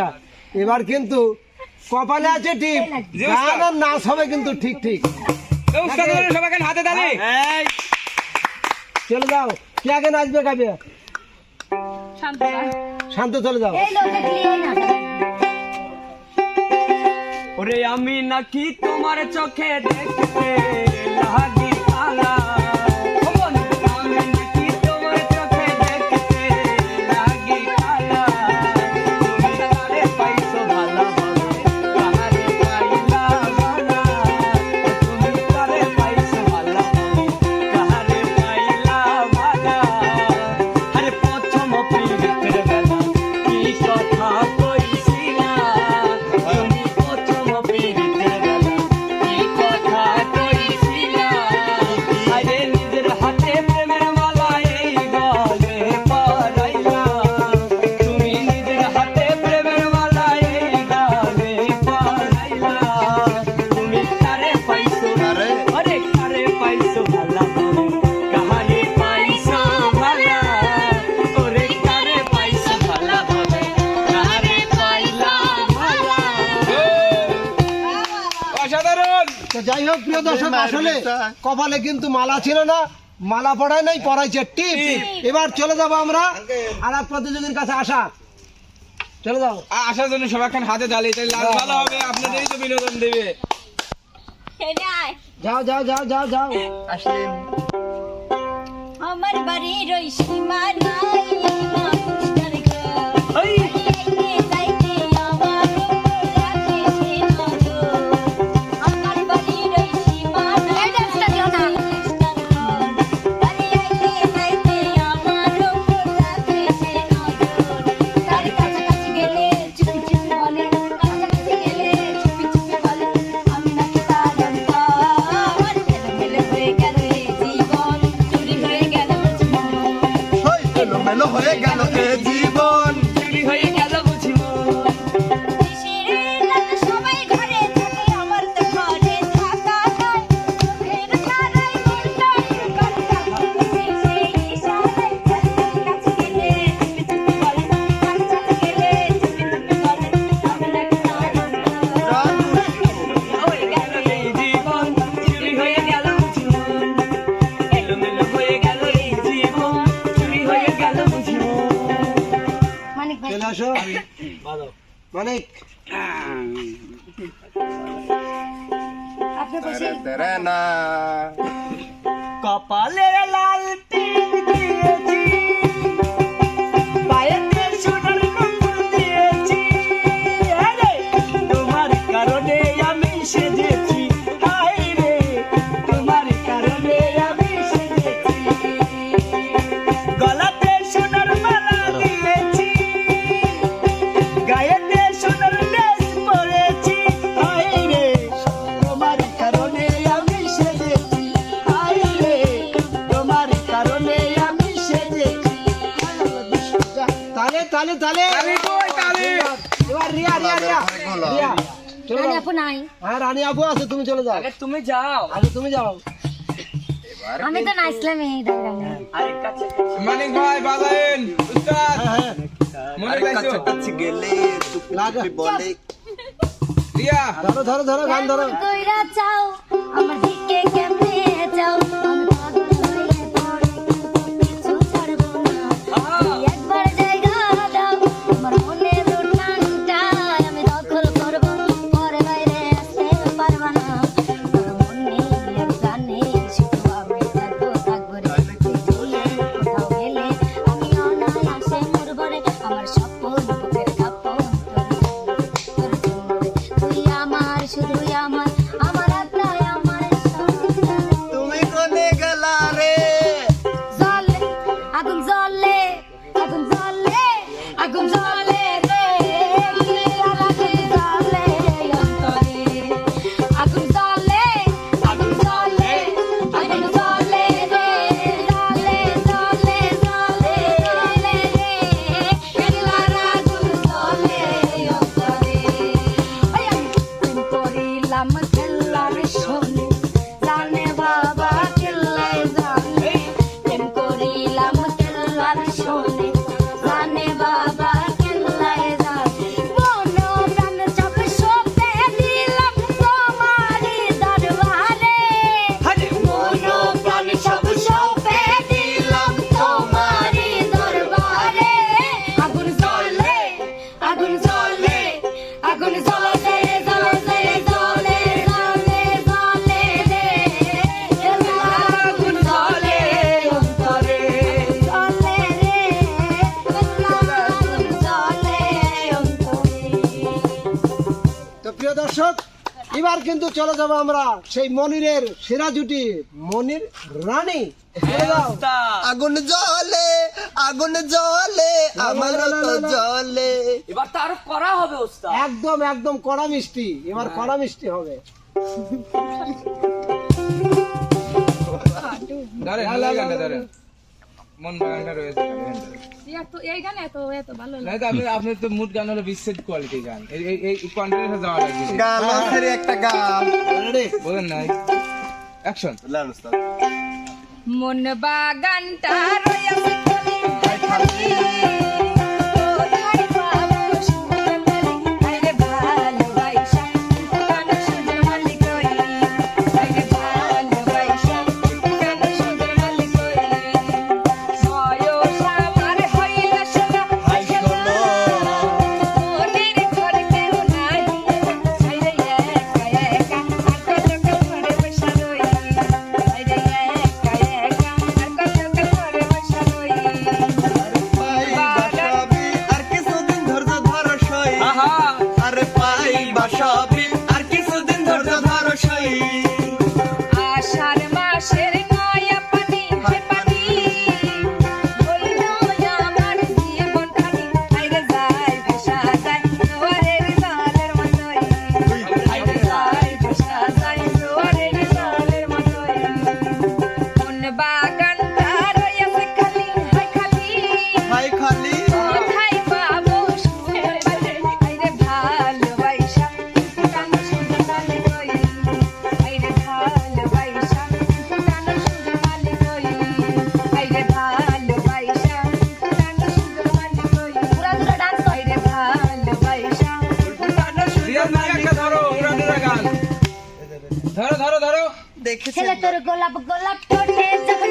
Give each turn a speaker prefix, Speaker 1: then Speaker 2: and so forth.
Speaker 1: আচ্ছা। এবার কিন্তু কপালে আছে ঠিক গান নাচ হবে কিন্তু ঠিক ঠিক। চলে যাও। কে আগে নাচবে কাবে শান্ত চলে যাও।
Speaker 2: ওরে আমি নাকি তোমার চোখে দেখতে লাগি
Speaker 1: পালা। প্রিয় দর্শক আসলে কপালে কিন্তু মালা ছিল না মালা পড়ায় নাই পড়াইছে টিপ। এবার চলে যাব আমরা আর এক প্রতিযোগীর কাছে আসা চলে যাও।
Speaker 2: আসার জন্য সবাই হাতে জ্বালিয়ে তাই লাল ভালো হবে আপনাদেরই তো বিনোদন দেবে।
Speaker 1: যাও যাও যাও যাও যাও।
Speaker 3: আসলেন
Speaker 4: আমার বাড়ি ওই সীমা নাই
Speaker 3: অনেক
Speaker 2: কপালে
Speaker 1: তালে তালে তালে।
Speaker 2: তালে কই তালে?
Speaker 1: এবার রিয়া রিয়া রিয়া। রিয়া
Speaker 4: রানী আপু নাই।
Speaker 1: হ্যাঁ রানী আপু আছে তুমি চলে যাও।
Speaker 2: আগে তুমি যাও।
Speaker 1: আগে তুমি যাও।
Speaker 4: আমি তো নাইছিলাম এই দাঁড়া
Speaker 2: আরে কাছে মানিক ভাই বাজাইন। উস্তাদ।
Speaker 1: হ্যাঁ, হ্যাঁ।
Speaker 2: মনে কাছে
Speaker 3: কাছে গেলে তুই বলে?
Speaker 2: রিয়া।
Speaker 1: ধরো ধরো ধরো গান ধরো।
Speaker 4: কইরা চাও আমার দিকে কেমনে চাও আমি পাগল হয়ে পড়ে কিছু ছাড়বো না।
Speaker 1: দর্শক এবার কিন্তু চলে যাব আমরা সেই মনিরের সেরা জুটি মনির রানী।
Speaker 2: হ্যাঁ,
Speaker 3: আগুন জলে আগুন জলে আমার জলে
Speaker 2: এবার তার করা হবে
Speaker 1: একদম একদম কড়া মিষ্টি এবার হ্যাঁ। কড়া মিষ্টি হবে।
Speaker 5: মন বাগানটা রয়েছে হ্যাঁ। আপনার তো মুড গান হলো বিচ্ছেদ কোয়ালিটি গান। এই কন্টেন্টে যাওয়া লাগবে।
Speaker 3: গান একটা গান।
Speaker 5: বলেন নাই। অ্যাকশন
Speaker 6: মন বাগানটা রয়েছে
Speaker 3: ধরো ধরো
Speaker 5: ধরো।
Speaker 4: দেখেছি তোর গোলাপ গোলাপ ঠোঁটে যখন